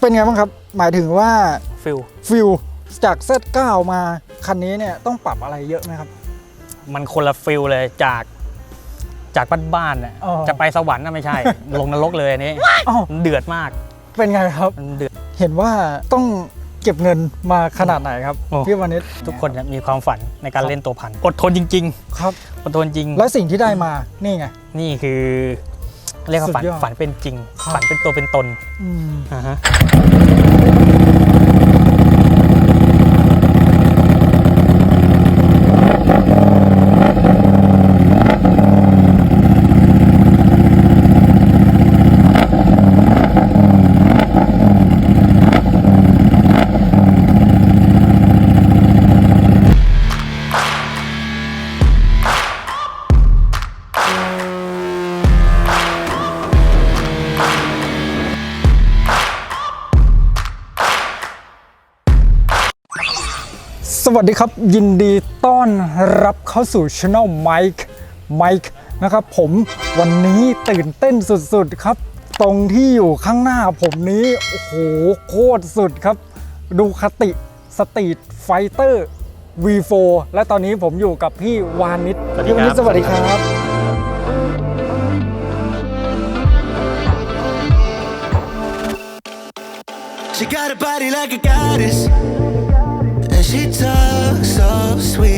เป็นไงบ้างครับ หมายถึงว่าฟิลฟิลจาก Z9 มาคันนี้เนี่ยต้องปรับอะไรเยอะไหมครับ มันคนละฟิลเลยจากจากบ้านๆน่ะอ๋อจะไปสวรรค์น่ะไม่ใช่ ลงนรกเลยอันนี้อ้าวมันเดือดมากเป็นไงครับ มันเดือด เห็นว่าต้องเก็บเงินมาขนาดไหนครับโอ้ พี่วานิชทุกคนเนี่ยมีความฝันในการเล่นตัวพันอดทนจริง ครับ ๆ อดทนจริงแล้วสิ่งที่ได้มานี่ไง นี่คือ เรียกว่าฝันสุดยอด ฝันเป็นจริงครับฝันเป็นตัวเป็นตนอืม อ่าฮะ วัสดีครับ ยินดีต้อนรับเข้าสู่ช anel Mike Mike นะครับผมวันนี้ตื่นเต้นสุดๆครับ ตรงที่อยู่ข้างหน้าผมนี้ โอ้โห โคตรสุดครับ ดูคติสตรีทไฟเตอร์ V4 และตอนนี้ผมอยู่กับพี่วานิชสวัสดีพี่วานิชครับสวัสดีครับ She got a body like a goddess. And she talks so sweet.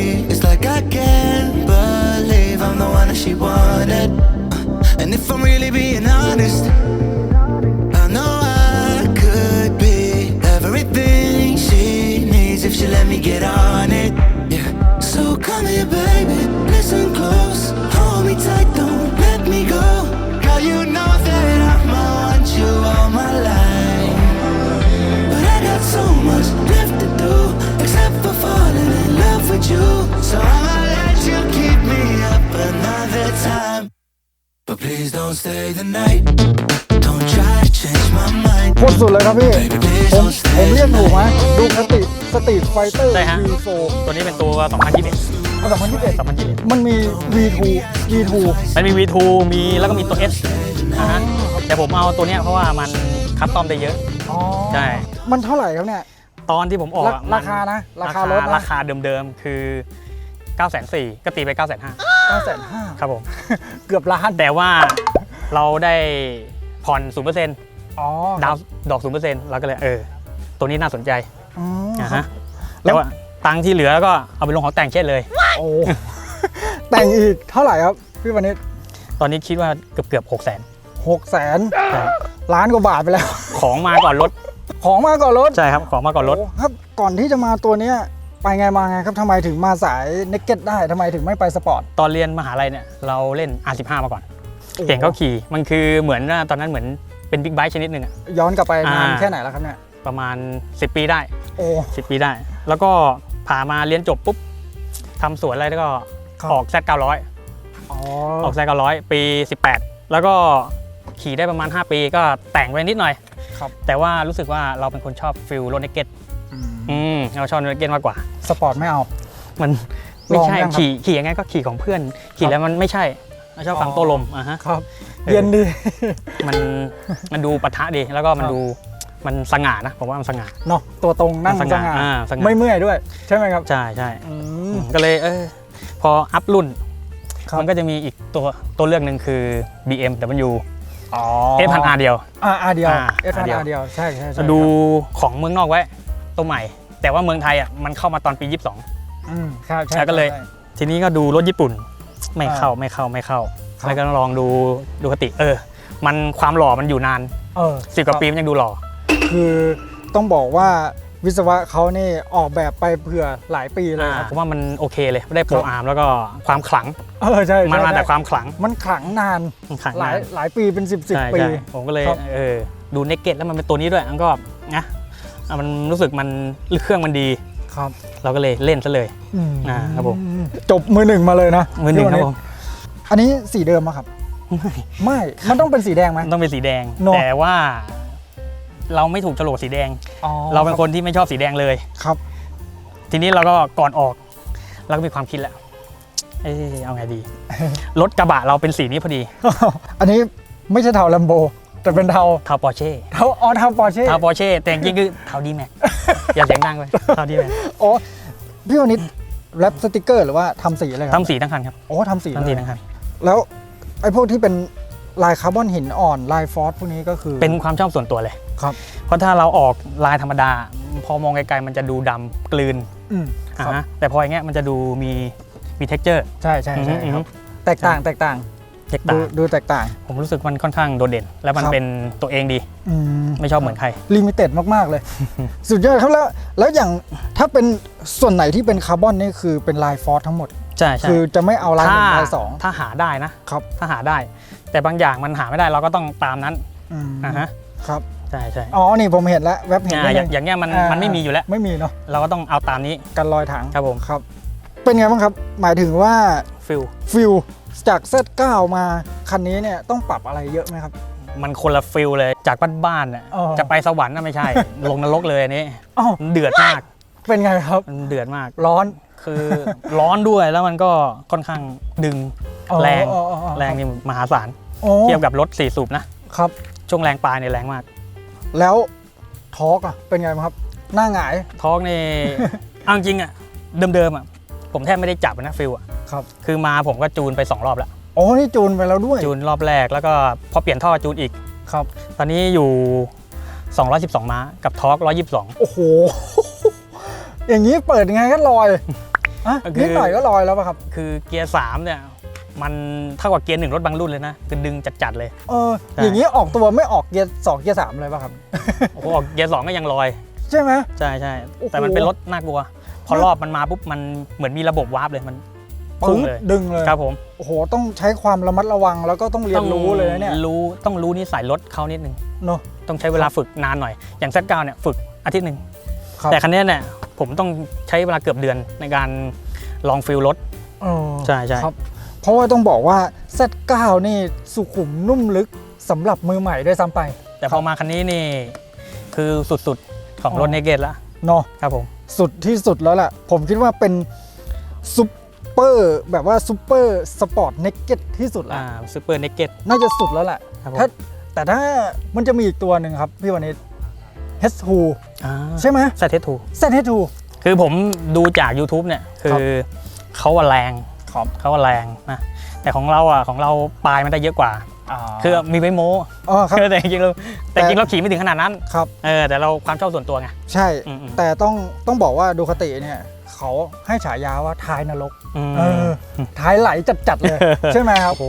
With you. So I'ma let you keep me up another time. But please don't stay the night. Don't try to change my mind. โคตรสุดเลยครับพี่ Baby, please ผม don't ผม stay เรีย the กถูกไหม night. ดูคติสตรีทไฟเตอร์ใช่ฮะ V4 ตัวนี้เป็นตัว 2021 อันดับที่21 2021 มันมี V2 V2 มันมี V2 มีแล้วก็มีตัว S นะฮะแต่ผมเอาตัวเนี้ยเพราะว่ามันคัสตอมได้เยอะ อ๋อ ใช่ มันเท่าไหร่ครับเนี่ย ตอนที่ผมออกราอะมันราคานะราคารถนะราคาเดิมๆคือ 9 4 0 0 0ก็ตีไป 9 5 0 0 9,500 ครับผม เกือบล้าน แต่ว่าเราได้ผ่อน0%อ๋อดาวน์ดอก0%เราก็เลยเออ ตัวนี้น่าสนใจอืมนะครัฮะบแต่ว่าตังค์ที่เหลือก็เอาไปลงของแต่งเช่นเลย โอ้แต่งอีกเท่าไหร่ครับพี่วันนี้ตอนนี้คิดว่าเกือบเกือบหกแสนหกแสนล้านกว่าบาทไปแล้ว ของมาก่อนรถ ของมาก่อนรถใช่ครับของมาก่อนรถโครับก่อนที่จะมาตัวเนี้ยไปไงมาไงครับทำไมถึงมาสายเนกเก็ตได้ทำไมถึงไม่ไปสปอร์ตตอนเรียนมหาลัยเนี่ยเราเล่น R15 มาก่อนโอ้โหเก่งเขาขี่มันคือเหมือนว่าตอนนั้นเหมือนเป็นบิ๊กไบค์ชนิดหนึ่งอะย้อนกลับไปนานอ่าแค่ไหนแล้วครับเนี่ยประมาณ 10 ปีได้ โอ้10ปีได้ แล้วก็ผ่ามาเรียนจบปุ๊บทำสวนอะไรแล้วก็ครับออก Z900 อ๋อออก Z900 ปี 18 แล้วก็ขี่ได้ประมาณ 5 ปีก็แต่งไปนิดหน่อย ครับแต่ว่ารู้สึกว่าเราเป็นคนชอบฟิลรถเนกเก็ตอืมอืมเราชอบรถเนกเก็ตมากกว่า สปอร์ตไม่เอา มันไม่ใช่ลองยังครับขี่ขี่ยังไงก็ขี่ของเพื่อน ขี่แล้วมันไม่ใช่เราชอบฟังอ๋อโต้ลมอะฮะ ครับ เออ เย็นดี มันมันดูปะทะดีแล้วก็มันครับ ดูมันสง่านะผมว่ามันสง่า เนาะตัวตรงนั่งสสง่าง่าอ่าสง่า ไม่เมื่อยด้วย ใช่ไหมครับใช่ใช่อืม ก็เลยเออพออัพรุ่น ครับ มันก็จะมีอีกตัวตัวเลือกหนึ่งคือ BMW อ๋อ เอพันอาเดียวอ่าอาเดียวอ่าเอพัน R เดียวอาเดียวใช่ใช่ใช่ดูของเมืองนอกไว้ตัวใหม่ แต่ว่าเมืองไทยอะมันเข้ามาตอนปี 22อืมครับใช่แล้วก็เลยใช่ทีนี้ก็ดูรถญี่ปุ่น ไม่อ่าเข้าไม่เข้าไม่เข้าครับแล้วก็ลองดูดูคติเออ มันความหล่อมันอยู่นานเออสิบกว่าปีมันยังดูหล่อคือต้องบอกว่า วิศวะเขานี่ออกแบบไปเผื่อหลายปีเลยครับ ผมว่ามันโอเคเลยได้โปรครับอาร์มแล้วก็ความขลังเออใช่มันมาใช่แต่ความขลังมันขลังนานมันขลังหลายนานหลายปีเป็น 10บสใช่ปีใช่ผมก็เลยครับเออดูเนกเก็ตแล้วมันเป็นตัวนี้ด้วยมันก็นะอะมันรู้สึกมันเครื่องมันดีครับเราก็เลยเล่นซะเลยอืมอ่าครับผมจบมือหนึ่งมาเลยนะมือหนึ่งครับพี่ผวัมอันนี้สีเดิมอะครับ ไม่ มันต้องเป็นสีแดงไหมมันต้องเป็นสีแดงเนอะแต่ว่า เราไม่ถูกโฉลกสีแดง อ๋อเราเป็นคนที่ไม่ชอบสีแดงเลย ครับ ทีนี้เราก็ก่อนออกเราก็มีความคิดแล้ว เอะเอาไงดี รถกระบะเราเป็นสีนี้พอดีอันนี้ไม่ใช่เทาลัมโบ แต่เป็นเทาเทาปอร์เช่เทาอ๋อเทาปอร์เช่เทาปอร์เช่แต่จริงๆคือเทาดีแม็กอย่าเสียงดังเลยเทาดีแม็กโอ้พี่วันนี้แรปสติกเกอร์หรือว่าทำสีอะไรครับทำสีทั้งคันครับโอ้ทำสีทำสีเลยทั้งคันแล้วไอ้พวกที่เป็น ลายคาร์บอนหินอ่อนลายฟอสพวกนี้ก็คือเป็นความชอบส่วนตัวเลย ครับ เพราะถ้าเราออกลายธรรมดา พอมองไกลๆมันจะดูดำกลืนอืมคอ่ารับฮะแต่พออย่างเงี้ยมันจะดูมีมี texture ใช่ใช่ใช่อือฮึครับแตกต่างแตกต่างเทคดูตาดูแตกต่าง ผมรู้สึกมันค่อนข้างโดดเด่น และมันครับ เป็นตัวเองดีอืม ไม่ชอบเหมือนใคร ลิมิเต็ดมาก ๆ เลย สุดยอดครับแล้ว แล้วอย่างถ้าเป็นส่วนไหนที่เป็นคาร์บอนนี่คือเป็นลายฟอสทั้งหมด ใช่ใช่คือจะไม่เอาลายหถ้านึ่งลายสองถ้าหาได้นะ ครับ ถ้าหาได้ แต่บางอย่างมันหาไม่ได้เราก็ต้องตามนั้นอืมอ่าฮะครับใช่ใช่อ๋อนี่ผมเห็นแล้วแว็บเห็นอ่าแล้วอย่างอย่างเงี้ยมันอ่ามันไม่มีอยู่แล้วไม่มีเนาะเราก็ต้องเอาตามนี้กันรอยถังครับผมครับ เป็นไงบ้างครับ หมายถึงว่าฟิลฟิลจาก Z9 มาคันนี้เนี่ยต้องปรับอะไรเยอะไหมครับ มันคนละฟิลเลยจากบ้านๆน่ะอ๋อจะไปสวรรค์น่ะไม่ใช่ ลงนรกเลยอันนี้อ๋อมันเดือดมาก เป็นไงครับมันเดือดมากร้อน คือร้อนด้วยแล้วมันก็ค่อนข้างดึงอ๋อแรงอ๋ออ๋ออ๋อ แรงนี่มหาศาลโอ้เทียบกับรถสี่สูบนะครับ ช่วงแรงปลายเนี่ยแรงมากแล้วทอร์กอะเป็นไงบ้างครับ หน้าหงายท้องนี่ เอาจริงๆอะเดิมๆอะผมแทบไม่ได้จับนะฟิลอะครับคือมาผมก็จูนไปสองรอบแล้ว โอ้นี่จูนไปแล้วด้วยจูนรอบแรกแล้วก็พอเปลี่ยนท่อจูนอีก ครับ ตอนนี้อยู่ 212 ม้ากับทอร์ก122 โอ้โห อย่างนี้เปิดยังไงก็ลอย อะก็คือนิดหน่อยก็ลอยแล้วป่ะครับ คือเกียร์3เนี่ยมันเท่ากับเกียร์หนึ่งรถบางรุ่นเลยนะคือดึงจัดๆเลย เออใช่อย่างนี้ออกตัวไม่ออกเกียร์สองเกียร์สามเลยป่ะครับโอ้โหออกเกียร์2ก็ยังลอย ใช่ไหมใช่ใช่โอ้โหแต่มันเป็นรถน่ากลัว พอรอบมันมาปุ๊บมันเหมือนมีระบบวาร์ปเลยมันพุ่งเลยดึงเลยครับผมโอ้โหต้องใช้ความระมัดระวังแล้วก็ต้องเรียนรู้เลยนะเนี่ยรู้ต้องรู้นิสัยรถเขานิดนึงเนอะต้องใช้เวลาฝึกนานหน่อยอย่าง Z9 เนี่ยฝึกอาทิตย์หนึ่งครับ แต่คันนี้เนี่ยผมต้องใช้เวลาเกือบเดือนในการลองฟิลรถเออใช่ใช่ครับเพราะว่าต้องบอกว่า Z9 นี่สุขุมนุ่มลึกสำหรับมือใหม่ด้วยซ้ำไป แต่พอมาคันนี้นี่คือสุดๆของรถอ๋อเนเกตแล้วเนาะครับผมสุดที่สุดแล้วแหละผมคิดว่าเป็นซุปเปอร์แบบว่าซุปเปอร์สปอร์ตเนกเก็ตที่สุดละอ่าซูเปอร์เนเกตน่าจะสุดแล้วแหละครับผมถ้าแต่ถ้ามันจะมีอีกตัวหนึ่งครับ พี่วันนี้ H2 อ่า ใช่ไหมซเททู ZH2 คือผมดูจาก YouTube เนี่ย คือเขาว่าแรงครับเขาว่าแรงนะแต่ของเราอะของเราปลายมันได้เยอะกว่าคือมีไว้โม้อ๋อครับแต่จริงๆเราแต่จริงๆเราขี่ไม่ถึงขนาดนั้นครับเออแต่เราความชอบส่วนตัวไงใช่อืมอืมแต่ต้องต้องบอกว่าดูคติเนี่ยเขาให้ฉายาว่าท้ายนรกอืมเออท้ายไหลจัดๆเลย ใช่ไหมครับโอ้โห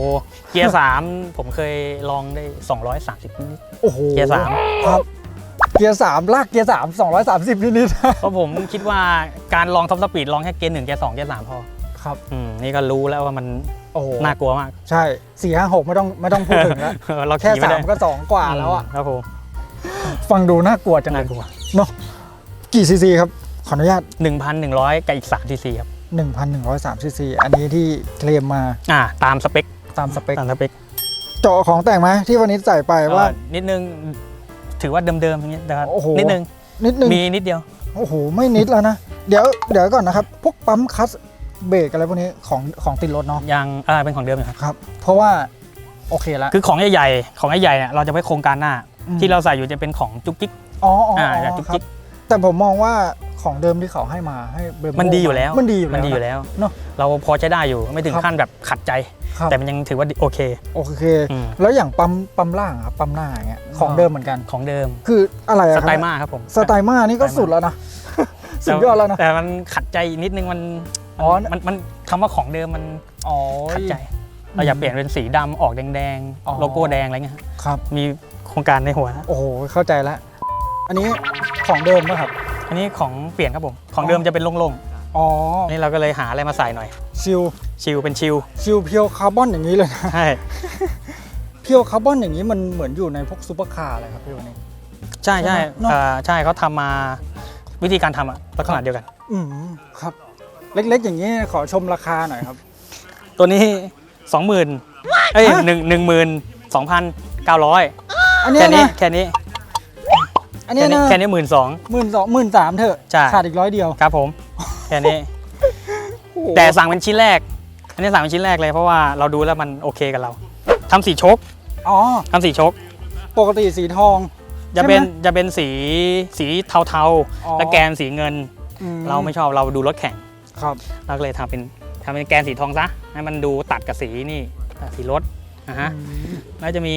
เกียร์สามผมเคยลองได้ 230นิดโอ้โหเกียร์สามครับ เกียร์สามลากเกียร์สามสองร้อยสามสิบนิดเพราะผมคิดว่าการลองท็อปสปีดลองแค่เกียร์หนึ่งเกียร์สองเกียร์สามพอๆครับ อืมนี่ก็รู้แล้วว่ามันโอ้โหน่ากลัวมากใช่สี่ห้าหกไม่ต้องไม่ต้องพูดถึงแล้วเราแค่ขี่ไม่สาได้มก็สองกว่าแล้วอะ มครับผมฟังดูน่ากลัวจังเลน่ายกลัวเนาะกี่ซีซีครับ ขออนุญาต 1,100กับอีก3ซีซีครับ1,103ซีซีอันนี้ที่เคลมมาอ่าตามสเปคตามสเปคตามสเปค เจาะของแต่งไหมที่วันนี้ใส่ไปว่าก็นิดนึง ถือว่าเดิมๆอย่างเงี้ยแต่ว่าโอ้โห นิดนึงนิดนึงมีนิดเดียว โอ้โหไม่นิดแล้วนะเดี๋ยวเดี๋ยวก่อนนะครับพวกปั๊มคลัสเบรกอะไรพวกนี้ของของติดรถเนาะยังอ่าเป็นของเดิมอยู่ครับ ครับ เพราะว่าโอเคละ คือของใหญ่ๆของใหญ่ๆเนี่ยเราจะไว้โครงการหน้า อืม ที่เราใส่อยู่จะเป็นของจุกจิกอ๋ออ๋ออ่าอ๋อจุกครัจิบก แต่ผมมองว่าของเดิมที่เขาให้มาให้เบมโบ้มันดีอยู่แล้ว มันดีอยู่แล้วมันดีอยู่แล้วเนอะเราพอใช้ได้อยู่ไม่ถึงครับขั้นแบบขัดใจ ครับ แต่มันยังถือว่าดีโอเค โอเค อืม แล้วอย่างปั๊มปั๊มล่างอะครับปั๊มหน้าอย่างเงี้ยของเดิมเหมือนกัน ของเดิมคืออะไรอะสครับไตล์มาครับผมสไตล์มานี่ก็สไตล์มาสุดแล้วนะ สุดยอดแล้วนะ แต่มันขัดใจนิดนึงมันอ๋อมันมันคำว่าของเดิมมันอ๋อ ขัดใจ เราอยากเปลี่ยนเป็นสีดำออกแดงอ๋อ ๆ โลโก้แดงอะไรเงี้ยครับมีโครงการในหัว โอ้โหเข้าใจแล้ว อันนี้ของเดิมป่ะครับ อันนี้ของเปลี่ยนครับผม ของเดิมจะเป็นโล่งอ๋อๆนี่เราก็เลยหาอะไรมาใส่หน่อย ชิลชิลเป็นชิลชิลเพียวคาร์บอนอย่างนี้เลยนะใช่เพียวคาร์บอนอย่างนี้มันเหมือนอยู่ในพวกซูเปอร์คาร์เลยครับพี่วันนี้ ใช่ใช่ใช่ไหมเนอะ อ่าใช่เขาทำมาวิธีการทำอะลักษณะเดียวกัน อืมครับ เล็กๆ อย่างนี้ขอชมราคาหน่อยครับ ตัวนี้สองหมื่นเอ้ยฮะ หนึ่งหนึ่งหมื่นสองพันเก้าร้อยอันเนี้แค่ยนี้นะแค่นี้ อันเนี้แค่ยนี้นะแค่นี้หมื่นสอง หมื่นสองหมื่นสามเถอะ ใช่ ขาดอีกร้อยเดียวครับผม แค่นี้ โอ้โหแต่สั่งเป็นชิ้นแรก อันนี้สั่งเป็นชิ้นแรกเลยเพราะว่าเราดูแล้วมันโอเคกับเราทำสีชกอ๋อ ทำสีชก ปกติสีทอง จะเป็นใช่ไหมจะเป็นสีสีเทาอ๋อ ๆและแกนสีเงิน อืเราไม่ชอบเราดูรถแข่ง ครับ เราก็เลยทำเป็นทำเป็นแกนสีทองซะให้มันดูตัดกับสีนี่อะสีรถนะฮะอืมแล้วจะมี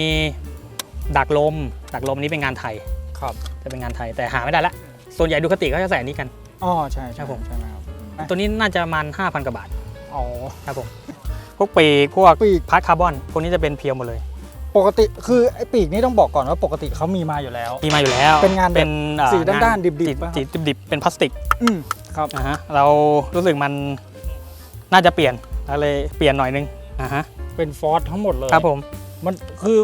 ดักลมดักลมนี้เป็นงานไทย ครับ จะเป็นงานไทยแต่หาไม่ได้ละ ส่วนใหญ่ดูคติเขาจะใส่อันนี้กัน อ๋อใช่ครัใช่บผม ใช่ไหมครับตัวนี้น่าจะประมัน5,000กว่าบาทอ๋อครับผมพวกปีกพวกปีกพาร์ทคาร์บอนพวกนี้จะเป็นเพียวหมดเลย ปกติคือไอ้ปีกนี่ต้องบอกก่อนว่าปกติเขามีมาอยู่แล้ว มีมาอยู่แล้วเป็นงานแบบเป็นอ่สีด้านๆงดิบๆป่ะครับ สีดิบๆเป็นพลาสติกอืมครับนะฮะเรารู้สึกมันน่าจะเปลี่ยนเราเลยเปลี่ยนหน่อยนึงนะฮะเป็นฟอร์สทั้งหมดเลย ครับผม มันคือ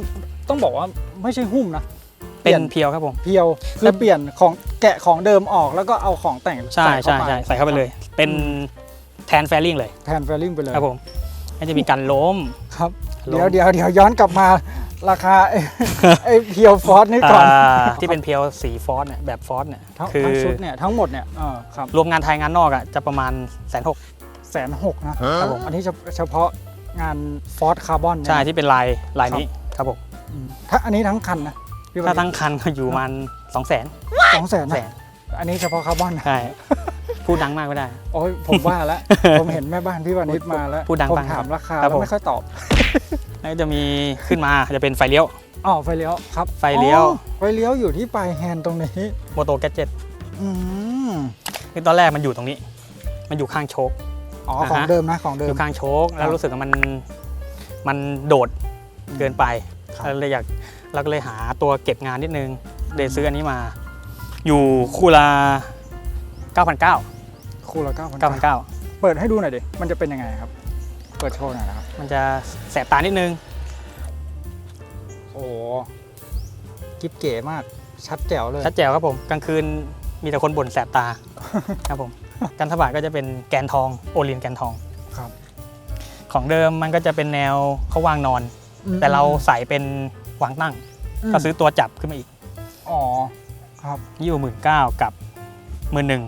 ต้องบอกว่าไม่ใช่หุ้มนะ เปเป็ลี่นยนเพียวครับผม เพียวคืแล้อวเปลี่ยนของแกะของเดิมออกแล้วก็เอาของแต่งใช่เข้าใช่ไปใช่ใส่เข้าไปเลย เป็นแทนแฟลิงเลยแทนแฟลิงไปเลยครับผมก็จะมีการล้ม ครับล้ม เดี๋ยวเดี๋ยวเดี๋ยวย้อนกลับมาราคาไอ้ ไอ้เพียวฟอร์สนี่ก่อนอ่าที่เป็นเพียวสีฟอสเนี่ยแบบฟอสเนี่ยทั้งคือทั้งชุดเนี่ยทั้งหมดเนี่ยเออครับรวมงานไทยงานนอกอะจะประมาณแสนหก แสนหกนะครับผม อันนี้เฉเฉพาะงานฟอร์สคาร์บอนใช่ที่เป็นลายลายนี้ครับผม ถ้าอันนี้ทั้งคันนะ พี่ถ้าทั้งคันก็อยู่ประมันสองแสนสองแสนแสนะนอันนี้เฉพาะคาร์บอนนะใช่พูดดังมากไม่ได้ โอ้ยผมว่าแล้ว ผมเห็นแม่บ้านพี่วานิชมาแล้วพูดดังผมฟังถามราคาครับแล้วผม ไม่ค่อยตอบแล้วก็จะมีขึ้นมาจะเป็นไฟเลี้ยว อ๋อไฟเลี้ยวครับไฟเลี้ยว อ๋อไฟเลี้ยวอยู่ที่ปลายแฮนด์ตรงนี้โมโตแก d เจ็ตอืมคือตอนแรกมันอยู่ตรงนี้ มันอยู่ข้างโชค อ๋ออ่าฮะของเดิมนะของอเดิมยู่ข้างโชคครัแล้วบรู้สึกว่ามันมันโดดเกินไปครับเราเลยอยาก เราก็เลยหาตัวเก็บงานนิดนึงเลยซื้ออันนี้มา อยู่คู่ละ9,900 คู่ละเก้าพันเก้า9,900 เปิดให้ดูหน่อยดิ มันจะเป็นยังไงครับ เปิดโชว์หน่อยนะครับ มันจะแสบตานิดนึง โอ้กิ๊บเก๋มาก ชัดแจ๋วเลย ชัดแจ๋วครับผม กลางคืนมีแต่คนบ่นแสบตา ครับผม กันทบาทก็จะเป็นแกนทองโอลินแกนทอง ครับ ของเดิมมันก็จะเป็นแนวเขาวางนอน แต่เราใส่เป็น วางตั้งมก็ซื้อตัวจับขึ้นมาอีกอ๋อ ครับอยู่หมื่นเก้ากับหมื่นหนึ่ง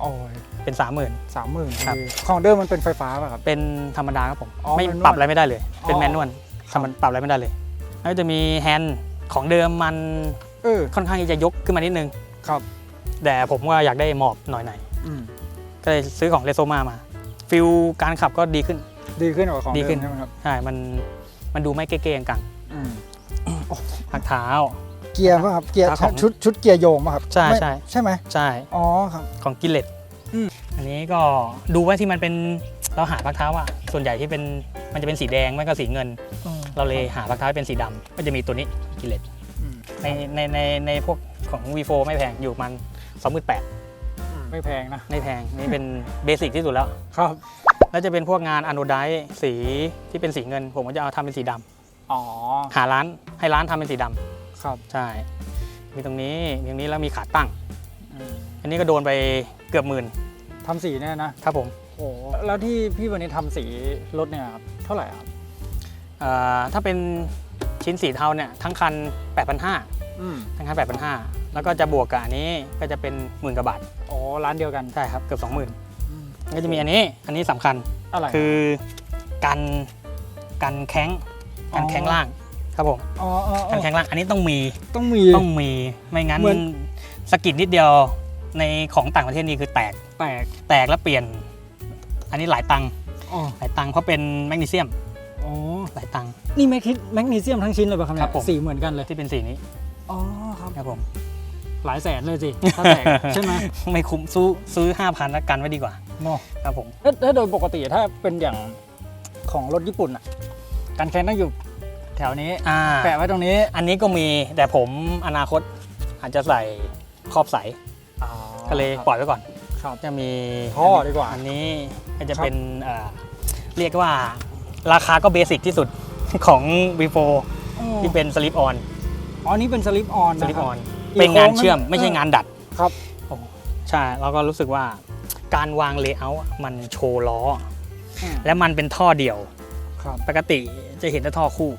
โอ้ยเป็นสามหมื่น สามหมื่นครับ ของเดิมมันเป็นไฟฟ้าป่ะครับ เป็นธรรมดาครับผม อ๋อไม่แมนนวลปรับอะไรไม่ได้เลย เป็นอ๋อ แมนนวลทำมันปรับอะไรไม่ได้เลย แล้วก็จะมีแฮนด์ของเดิมมันเออ ค่อนข้างที่จะยกขึ้นมานิดนึง ครับ แต่ผมก็อยากได้หมอบหน่อยหน่อยอืม ๆก็เลยซื้อของเลโซมามา ฟิลการขับก็ดีขึ้น ดีขึ้นกว่าของดีเดิขึ้มนใช่ไหมครับ ใช่ มันมันดูไม่เก้ๆกังอืม ๆพักเท้า เกียร์ป่ะครับเกียร์ครับผมชุดชุดเกียร์โยงป่ะครับใช่ไม่ใช่ใช่ไหมใช่อ๋อครับของกิเลตอืมอันนี้ก็ดูว่าที่มันเป็นเราหาพักเท้าอะส่วนใหญ่ที่เป็นมันจะเป็นสีแดงไม่ก็สีเงิน เราเลยหาพักเท้าให้เป็นสีดำก็จะมีตัวนี้กิเลตอืมในในในในพวกของ V4 ไม่แพงอยู่มันสองหมื่นแปดไม่แพงนะไม่แพงนี่เป็นเบสิกที่สุดแล้วครับแล้วจะเป็นพวกงานอ n น d ไดสีที่เป็นสีเงิน ผมก็จะเอาทำเป็นสีดำ อ๋อ หาร้านให้ร้านทำเป็นสีดำครับใช่ มีตรงนี้มีตรงนี้แล้วมีขาตั้งอืมอันนี้ก็โดนไปเกือบหมื่นทำสีเนี่ยนะครับผมโอ้แล้วที่พี่วันนี้ทำสีรถเนี่ยครับเท่าไหร่ครับเอ่อถ้าเป็นชิ้นสีเทาเนี่ยทั้งคัน 8,500อืมทั้งคัน 8,500 แล้วก็จะบวกกับอันนี้ก็จะเป็นหมื่นกว่าบาทอ๋อร้านเดียวกันใช่ครับเกือบ 20,000มก็จะมีอันนี้อันนี้สำคัญอะไรคือกันกันแข้ง กันแข้งล่างครับผมอ๋ออ๋ออ๋กันอแข้งล่างอันนี้ต้องมีต้องมี ต้องมีไม่งั้นเหมือน สะกิดนิดเดียวในของต่างประเทศนี่คือแตกแตกแตกแล้วเปลี่ยน อันนี้หลายตังค์อ๋อหลายตังค์เพราะเป็นแมกนีเซียมอ๋อหลายตังค์ นี่แมกนีแมกนีเซียมทั้งชิ้นเลยป่ะครับเนี่ครัยบผมสีเหมือนกันเลยที่เป็นสีนี้อ๋อครับครับผม หลายแสนเลยสิถ้าแตก ใช่ไหมไม่คุ้มซื้อซื้อ5,000แล้วกันไว้ดีกว่าเนาะ ครับผมถ้าถ้าโดยปกติถ้าเป็นอย่างของรถญี่ปุ่นอะ การแข่งต้องอยู่แถวนี้อ่าแปะไว้ตรงนี้อันนี้ก็มีแต่ผมอนาคตอาจจะใส่ครอบใสอ๋อก็เลยปล่อยไว้ก่อนครับจะมีท่อดีกว่าอันนี้ก็จะครับเป็นเอ่อเรียกว่าราคาก็เบสิกที่สุดของ V4 ที่เป็นสลิปออนอ๋อนี่เป็นสลิปออนสนะลิปครัอบอนอีเป็นงานโค้งเชื่อมนั้นไม่ใช่เอองานดัดครับโอ้ใช่แล้วก็รู้สึกว่าการวางเลเยอร์มันโชว์ล้ออืมและมันเป็นท่อเดี่ยว ครับ ปกติจะเห็นแต่ท่อคู่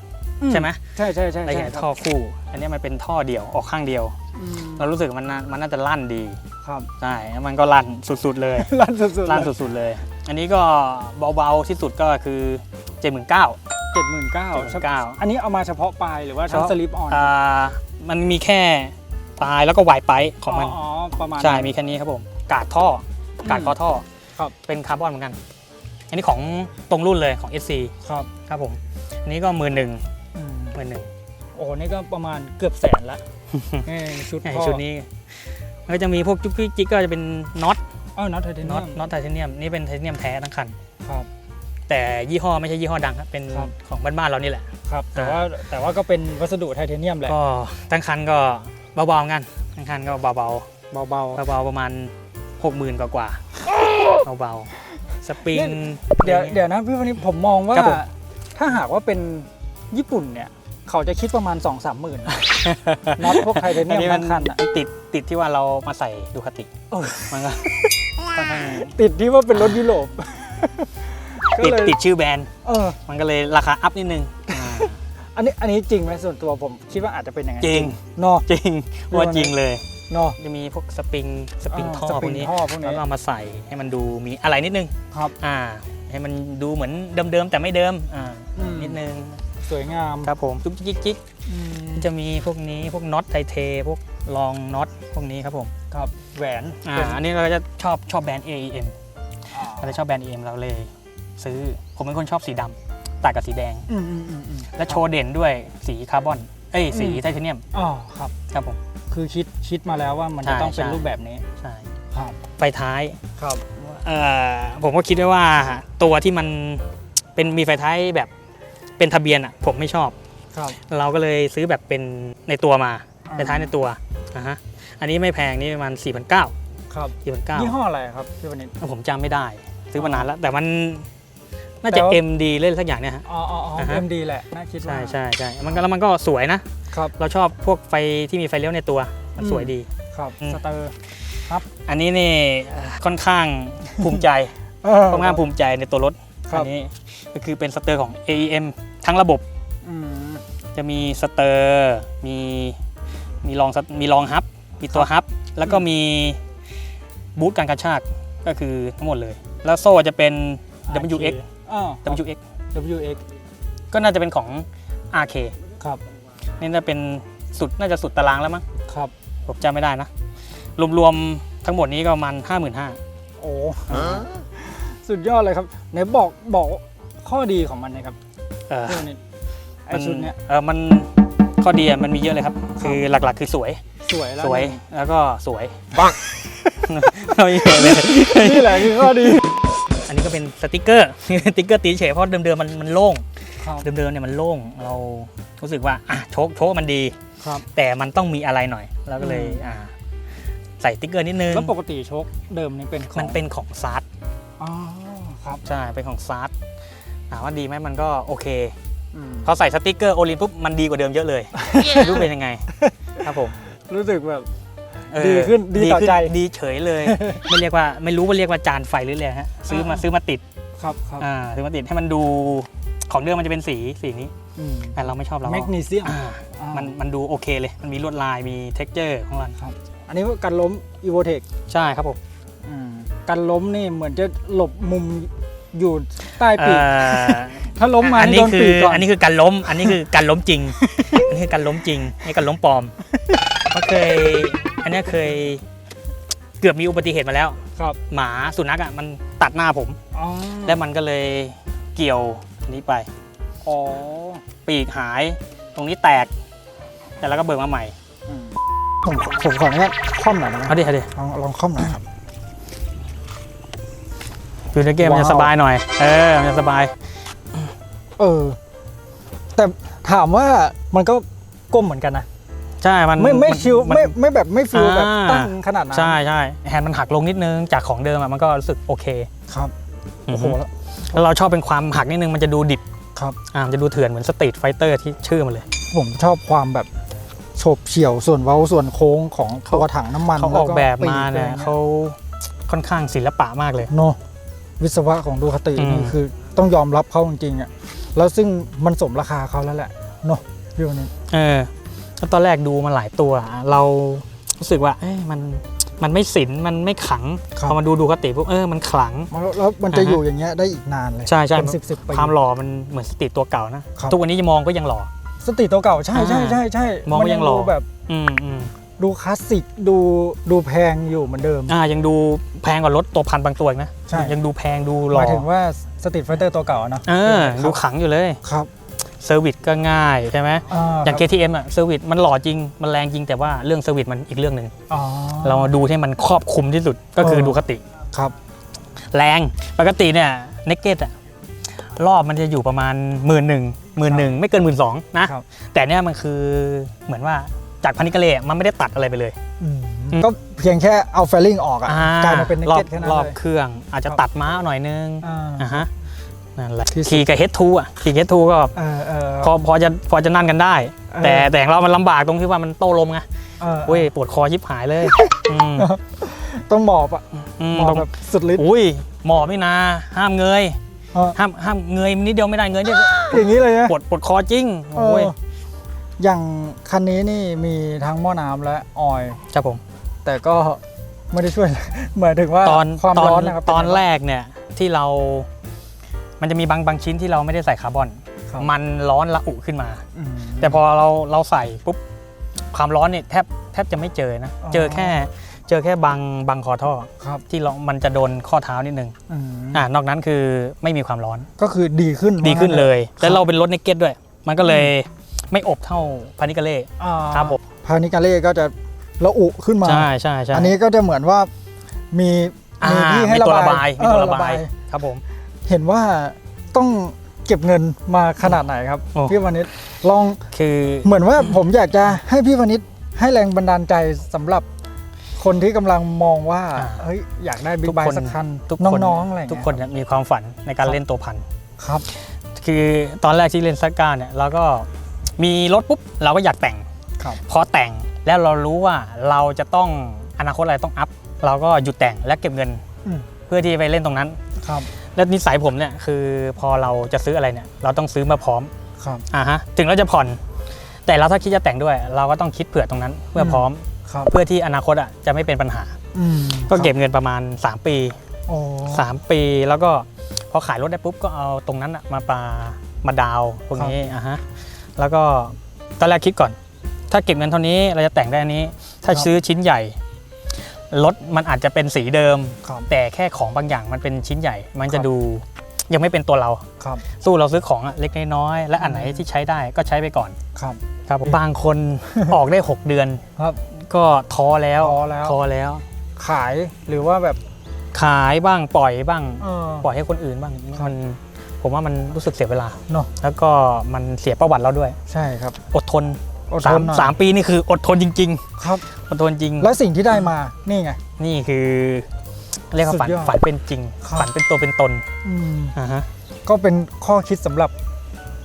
ใช่ไหมใช่ใช่ใช่เราใช่เห็นแต่ครับท่อคู่ อันนี้มันเป็นท่อเดี่ยวออกข้างเดียวอืมเรารู้สึกมันน่ามันน่าจะลั่นดีครับใช่แล้วมันก็ลั่นสุดๆเลยลั่นสุดๆลั่นสุดๆเลย อันนี้ก็เบาๆที่สุดก็คือ7 9 0 0เจ็ดหมื่นเก้า79,000อันนี้เอามาเฉพาะปลายหรือว่าทั้งเฉพาะสลิปออนอ่ามันมีแค่ปลายแล้วก็วายไปของมันอ๋อประมาณใช่มีแค่นี้ครับผมกาดท่อกาดคอท่อครับเป็นคาร์บอนเหมือนกัน อันนี้ของตรงรุ่นเลยของ SC ครับครับผม อันนี้ก็หมื่นหนึ่งอืมหมื่นหนึ่งโอ้นี่ก็ประมาณเกือบแสนละเออชุดพ่อชุดนี้มันก็จะมีพวกจุกจิกจิกก็จะเป็นน็อตอ๋อน็อตไทเทน็เนีอตยมน็อตไทเทเนียมนี่เป็นไทเทเนียมแท้ทั้งคัน ครับ แต่ยี่ห้อไม่ใช่ยี่ห้อดังครับเป็นครับ ของบ้านๆเรานี่แหละ ครับ แต่อ่าว่าแต่ว่าก็เป็นวัสดุไทเทเนียมแหละก็ทั้งคันก็เบาๆกันทั้งคันก็เบาๆ เบาเบาๆประมาณ 60,000กว่ากว่าๆเบาๆ สปริงๆเดี๋ยวเดี๋ยวนะพี่วันนี้ผมมองว่า ครับผม ถ้าหากว่าเป็นญี่ปุ่นเนี่ย เขาจะคิดประมาณ 2 3 0 0 0 0น็อตพวกไทเทเนีอัยนมนี้มัทั้นงคันอะ ติดติดที่ว่าเรามาใส่ดูคติเออ มันก็ค่อนข้างติดที่ว่าเป็นรถยุโรปก็ติดเลยติดชื่อแบรนด์ เออ มันก็เลยราคาอัพนิดนึงอ่าอันนี้อันนี้จริงไหมส่วนตัวผมคิดว่าอาจจะเป็นอย่างนั้นจริงเนาะ จริงว่าจริงเลย เนาะ จะมีพวกสปริงสปริงอ่าท่อสพปริวกงนี้ท่อพวกนี้ แล้วก็เอามาใส่ให้มันดูมีอะไรนิดนึง ครับ อ่า ให้มันดูเหมือนเดิมๆแต่ไม่เดิม อ่า อืม นิดนึงสวยงามครับผมจุ๊กจิ๊กจิ๊กอืมจะมีพวกนี้พวกน็อตไทเท พวกรองน็อตพวกนี้ครับผม ครับแหวนอ่า เป็นอันนี้เราก็จะชอบชอบแบรนด์ AEM อ่าเราจะชอบแบรนด์ AEM เราเลยซื้อ ผมเป็นคนชอบสีดำตัดกับสีแดง อืมอืมอืมอืม และโชว์เด่นด้วยสีคาร์บอน เอ้ย สีอืม ไทเทเนียม อ๋อครับ ครับผม คือคิดคิดมาแล้วว่ามันใช่จะต้องเป็นใช่รูปแบบนี้ใช่ครับไฟท้ายครับเอ่อผมก็คิดไว้ว่าตัวที่มันเป็นมีไฟท้ายแบบเป็นทะเบียนอะผมไม่ชอบครับเราก็เลยซื้อแบบเป็นในตัวมาอ่าไฟท้ายในตัวนะฮะอันนี้ไม่แพงนี่ประมาณ4 9 0 0ครับ4 9ยี่ห้ออะไรครับพี่วันนี้0ผมจำไม่ได้ ซื้อมานานแล้ว แต่มันน่าแต่จะว่า MD เล่นสักอย่างเนี่ยฮะอ๋ออ๋ออ๋ออ่าฮะเอ็มดีแหละน่าคิดว่าใช่ใช่ใช่มันก็แล้วมันก็สวยนะ ครับเราชอบพวกไฟที่มีไฟเลี้ยวในตัว มันอืมสวยดี ครับอืมสเตอร์อันนี้นี่เอ่อค่อนข้างภูมิใจเออค่อนข้างภูมิใจในตัวรถครัอับนนี้ก็คือเป็นสเตอร์ของ AEM ทั้งระบบอืมจะมีสเตอร์มีมีรองสมีรองฮับมีตัวฮับ แล้วก็มีบูทการกระชากก็คือทั้งหมดเลย แล้วโซ่จะเป็น WX อ๋อ WX WX ก็น่าจะเป็นของ RK ครับ นี่น่าเป็นสุดน่าจะสุดตารางแล้วมั้งครับผมจำไม่ได้นะ รวมๆทั้งหมดนี้ก็ประมาณ55,000โอ้สุดยอดเลยครับไหนบอกบอกข้อดีของมันหนะครับเออพี่วันนี้ไอมันชุดเนี้ยเออมันข้อดีอะมันมีเยอะเลยครับ คือหลักๆ คือสวยสวยแล้วสวยนี่แล้วก็สวยปังเราเยอะเลยนี่แหละคือข้อดี อันนี้ก็เป็นสติกเกอร์สติกเกอร์ตีเฉยเพราะเดิมๆมันมันโล่ง ครับ เดิมๆเนี่ยมันโล่งเรารู้สึกว่าอะโชคโชคมันดี ครับ แต่มันต้องมีอะไรหน่อยเราก็เลยอืม อ่าใส่สติกเกอร์นิดนึงแล้วปกติโชคเดิมนี่เป็นของมันเป็นของซาร์อ๋อครับใช่เป็นของซาร์ถามว่าดีไหมมันก็โอเคอืมพอใส่สติกเกอร์โอลินปุ๊บมันดีกว่าเดิมเยอะเลยไม่รู้เป็นยังไง ครับผม รู้สึกแบบ เออดีขึ้นดีต่อใจดีเฉยเลย ไม่เรียกว่าไม่รู้ว่าเรียกว่าจานไฟหรืออะไรฮะซื้อมาอ่า ซื้อมาติดครับครับ อ่าซื้อมาติดให้มันดู ของเดิมมันจะเป็นสีสีนี้อืมแต่เราไม่ชอบเราแมกนีเซียมอ่าอ่ามันมันดูโอเคเลย มันมีลวดลายมีเท็กเจอร์ของมันครับ อันนี้กันล้มอีโวเทคใช่ครับผมกันล้มนี่เหมือนจะหลบมุมอยู่ใต้ปีเอ่กอถ้าล้มมาอันนี่นี้โดนคืปีอกก่อนอันนี้คือการล้ม อันนี้คือการล้มจริง อันนี้คือการล้มจริงนี่การล้มปลอมก็เคย อันเนี้ยเคยเกือบมีอุบัติเหตุมาแล้ว ครับ หมาสุนัขอะมันตัดหน้าผมอ๋อแล้วมันก็เลยเกี่ยวอั นนี้ไป อ๋อ ปีกหาย ตรงนี้แตก แต่แล้วก็เบิกมาใหม่อืมผมผมขออนุญาตคล่อมหน่อยนะเอาดิเอาดิลองลองคล่อมหน่อยครับฟิวเจอร์เกมมันจะว้าวสบายหน่อย เออ มันจะสบาย เออ แต่ถามว่ามันก็ก้มเหมือนกันนะ ใช่ มันไม่ไม่นชิวมันไม่ไม่แบบไม่ฟิลแบบอ่าตั้งขนาดนั้น ใช่ใช่แฮนด์มันหักลงนิดนึง จากของเดิมอะมันก็รู้สึกโอเค ครับอืโอ้อโหฮึ แล้วแล้วเราชอบเป็นความหักนิดนึงมันจะดูดิบครับอ่ามันจะดูเถื่อนเหมือนสตรีทไฟเตอร์ที่ชื่อมันเลย ผมชอบความแบบโฉบเฉี่ยวส่วนเว้าส่วนโค้งของตัวถังน้ำมันเขาออกแบบมาแล้วเนี่ยปีกอะไรเขาค่อนข้างศิลปะมากเลยเนอะวิศวะของดูคาติอืมนี่คือต้องยอมรับเขาจริงๆอะแล้วซึ่งมันสมราคาเขาแล้วแหละเนอะพี่วันนี้เออแล้วตอนแรกดูมาหลายตัว เรารู้สึกว่าเอ้ยมัน มันไม่สินมันไม่ขลังพอมาดูดูกติปุ๊บเออมันขลังแล้วแล้วมันจะอ่าฮะอยู่อย่างเงี้ยได้อีกนานเลยใช่ใช่เป็นสิบสิบปี ความหล่อมันเหมือนสตรีทตัวเก่านะครับ ทุกวันนี้จะมองก็ยังหล่อ สตรีทตัวเก่าใช่ใช่อ่าใช่ใช่มองว่ายังหล่อ ดูแบบอืมอืมดูคลาสสิกดูดูแพงอยู่เหมือนเดิม อ่ายังดูแพงกว่ารถตัวพันบางตัวอีกนะใช่ ยังดูแพงดูหหล่อมายถึงว่าสตรีทไฟเตอร์ตัวเก่าอะเนอะเออครับดูขังอยู่เลย ครับ เซอร์วิสก็ง่ายใช่ไหมอ่าอย่างครับ KTM อะเซอร์วิสมันหล่อจริง มันแรงจริงแต่ว่าเรื่องเซอร์วิสมันอีกเรื่องหนึ่งอ๋อเรามาดูให้มันครอบคลุมที่สุดก็คือเออดูคติครับ แรงปกติเนี่ยเนกเก็ตอะรอบมันจะอยู่ประมาณหมื่นหนึ่งหมื่นหนึ่งไม่เกินหมื่นสองนะครับแต่เนี่ยมันคือเหมือนว่าจากพันิกาเล่มันไม่ได้ตัดอะไรไปเลยอืมอืมก็เพียงแค่เอาเฟลลิ่งออกอะอ่ากลายมาเป็นเนรอเก็บตแค่นั้นรอบเลยเครื่องอาจจะครับตัดม้าหน่อยนึงอ่าอ่าฮะ นั่นแหละที่สุด ขี่กับเฮดทูอะขี่เฮดทูก็เออเออ พอพอจะพอจะนั่นกันได้ เออ แต่แต่ของเรามันลำบากตรงที่ว่ามันโต้ลมไงเออเว้ยปวดคอยิบหายเลยอืมต้องหมอบอะอืมหมอบต้องแบบสุดฤทธิ์อุ้ยหมอบนี่นาห้ามเงย เออห้ามห้ามเงยนิดเดียวไม่ได้เงยนิดเดียวอย่างนี้เลยนะปวดปวดคอจริงเอโอ้ยออย่างคันนี้นี่มีทั้งหม้อน้ำและออยล์ครับผม แต่ก็ไม่ได้ช่วยหมายถึงว่าตอนความตอร้อนนนะครับตอนเป็ไงแรกเนี่ยที่เรา มันจะมีบางบางชิ้นที่เราไม่ได้ใส่คาร์บอน ครับ มันร้อนระอุขึ้นมา อืม แต่พอเราเราใส่ปุ๊บความร้อนเนี่ยแทบแทบจะไม่เจอนะ อ๋อ เจอแค่เจอแค่บางบางคอท่อครับที่เรามันจะโดนข้อเท้านิดนึงอืมอ่านอกนั้นคือไม่มีความร้อน ก็คือดีขึ้นดีขึ้นเลยครัแล้บวเราเป็นรถเนกเก็ตด้วย มันก็เลยไม่อบเท่าพานิกาเล่อ่าครับผมพานิกาเล่ก็จะระอุขึ้นมา ใช่ใช่ใช่อันนี้ก็จะเหมือนว่ามีอ่ามีที่ให้มีตัวระบายเอมีอตัวระบายครับผม เห็นว่าต้องเก็บเงินมาขนาดไหนครับ โอ้ พี่วานิชลองคือ เหมือนว่าผมอยากจะให้พี่วานิชให้แรงบันดาลใจสำหรับคนที่กำลังมองว่าอ่า เฮ้ยอยากได้บิ๊ทุกกไบคนค์สักคันทุกคนน้องๆอะไรอย่างทุกเงี้ยคนเนี่ยมีความฝันในการครับเล่นตัวพัน ครับ คือตอนแรกที่เล่นซักก้าเนี่ยเราก็มีรถปุ๊บเราก็อยากแต่ง ครับ พอแต่งแล้วเรารู้ว่าเราจะต้องอนาคตอะไรต้องอัพ เราก็หยุดแต่งและเก็บเงิน อืม เพื่อที่ไปเล่นตรงนั้น ครับ แล้วนิสัยผมเนี่ยคือพอเราจะซื้ออะไรเนี่ย เราต้องซื้อมาพร้อมครับ อ่าฮะถึงเราจะผ่อน แต่เราถ้าคิดจะแต่งด้วย เราก็ต้องคิดเผื่อตรงนั้นเพื่อพร้อม ครับเพื่อที่อนาคตอะจะไม่เป็นปัญหา อืมก็เก็บเงินประมาณ 3 ปี โอ้3 ปีแล้วก็พอขายรถได้ปุ๊บก็เอาตรงนั้นอะมาปามาดาวน์พวกนี้อะฮะแล้วก็ตอนแรกคิดก่อน ถ้าเก็บเงินเท่านี้เราจะแต่งได้อันนี้ ถ้าซื้อชิ้นใหญ่ รถมันอาจจะเป็นสีเดิม ครับแต่แค่ของบางอย่างมันเป็นชิ้นใหญ่ มันจะครับดูยังไม่เป็นตัวเรา ครับสู้เราซื้อของอะเล็กน้อยๆและอันไหนที่ใช้ได้ก็ใช้ไปก่อน ครับ ครับผมบางคน ออกได้ 6 เดือน ครับ ก็ท้อแล้วท้อแล้ว ท้อแล้ว ขายหรือว่าแบบขายบ้างปล่อยบ้าง เออ ปล่อยให้คนอื่นบ้างครับมันผมว่ามันรู้สึกเสียเวลาเนาะแล้วก็มันเสียประวัติเราด้วย ใช่ครับ อดทน อดสาทมนหน่อยสามปีนี่คืออดทนจริง ครับ ๆ อดทนจริง แล้วสิ่งที่ได้มานี่ไง นี่คือเรียกว่าฝันสุดยอดฝันเป็นจริง ครับ ฝันเป็นตัวเป็นตนอืมอ่าฮะก็เป็นข้อคิดสำหรับ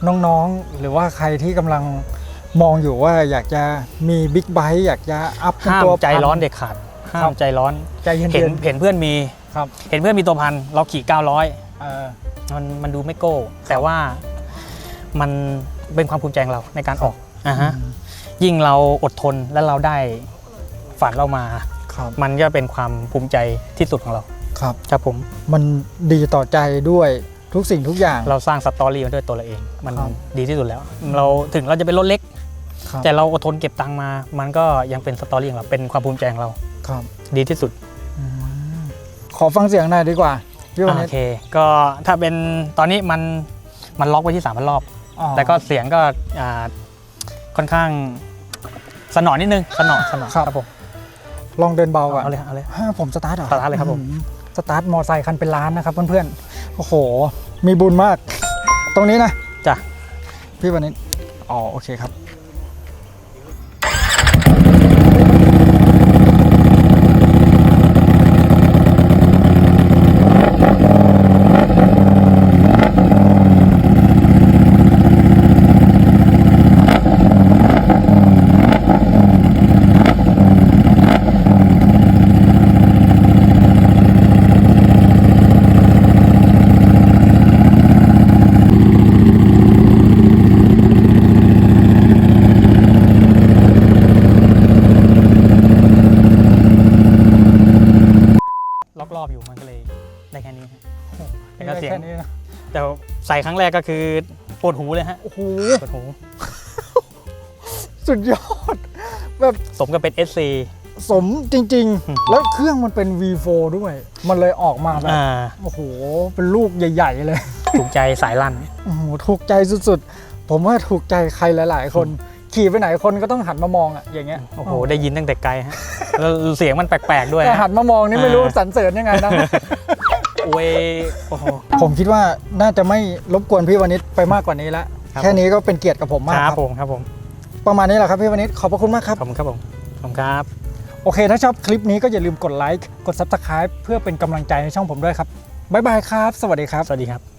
น้องๆ หรือว่าใครที่กำลังมองอยู่ว่าอยากจะมีบิ๊กไบค์อยากจะอัพเป็นห้ามตัวใจพันร้อนเด็ดขาดห้าครัมบ ใจร้อนใจเย็นเห็นเห็นเพื่อนมี ๆครับเห็นเพื่อนมีตัวพันเราขี่เออ900มันมันดูไม่โก้ แต่ว่ามันเป็นความภูมิใจของเราในการออก อ่าฮะยิ่งเราอดทนและเราได้ฝันเรามา ครับมันก็เป็นความภูมิใจที่สุดของเรา ครับ ครับผม มันดีต่อใจด้วยทุกสิ่งทุกอย่าง เราสร้างสตอรี่มาด้วยตัวเราเอง มันครับ ดีที่สุดแล้ว เราถึงเราจะเป็นรถเล็ก ครับแต่เราอดทนเก็บตังค์มา มันก็ยังเป็นสตอรี่ของเราเป็นความภูมิใจของเรา ครับดีที่สุด อืมขอฟังเสียงหน่อยดีกว่าพี่วันโอนี้เค ก็ถ้าเป็นตอนนี้มันมันล็อกไว้ที่3ามพันรอบอ๋อแต่ก็เสียงก็อ่า ค่อนข้างสนอนิดนึงสนอสนอครับผมลองเดินเบาก่อนเอาเลยเอาเลยฮะผมสตาร์ทเหรอสตาร์ทเลยครับผมอืสตาร์ทมอไซค์คันเป็นล้านนะครับเพื่อนๆโอ้โห มีบุญมาก ตรงนี้นะจ้ะพี่วันนี้อ๋อโอเคครับ ล็อกรอบอยู่มันก็เลยได้แค่นี้ฮะ แต่ก็ได้เสียงแค่นี้นะแต่ใส่ครั้งแรกก็คือปวดหูเลยฮะโอ้โหปวดหู สุดยอด แบบสมกับเป็น SC สมจริง ๆ แล้วเครื่องมันเป็น V4 ด้วย มันเลยออกมาแบบอ่าโอ้โห เป็นลูกใหญ่ ๆ เลยถูกใจสายลั่น โอ้โหถูกใจสุดๆ ผมว่าถูกใจใครหลาย ๆ คน ขี่ไปไหนคนก็ต้องหันมามองอะอย่างเงี้ยโอ้โห ได้ยินตั้งแต่ไกลฮะ แล้วเสียงมันแปลกๆด้วยแต่หันมามองนี่ไม่รู้อ่า สรรเสริญยังไงนะ โอ้ยโอ้โห ผมคิดว่าน่าจะไม่รบกวนพี่วณิชไปมากกว่านี้แล้วครับ แค่นี้ก็เป็นเกียรติกับผมมากคครัรับบผมครับผมประมาณนี้แหละครับพี่วณิชขอบพระคุณมากครับ ขอบคุณครับผมขอบคุณครับ โอเค ถ้าชอบคลิปนี้ก็อย่าลืมกดไลค์ กด Subscribe เพื่อเป็นกำลังใจในช่องผมด้วยครับ บ๊ายบายครับ สวัสดีครับ สวัสดีครับ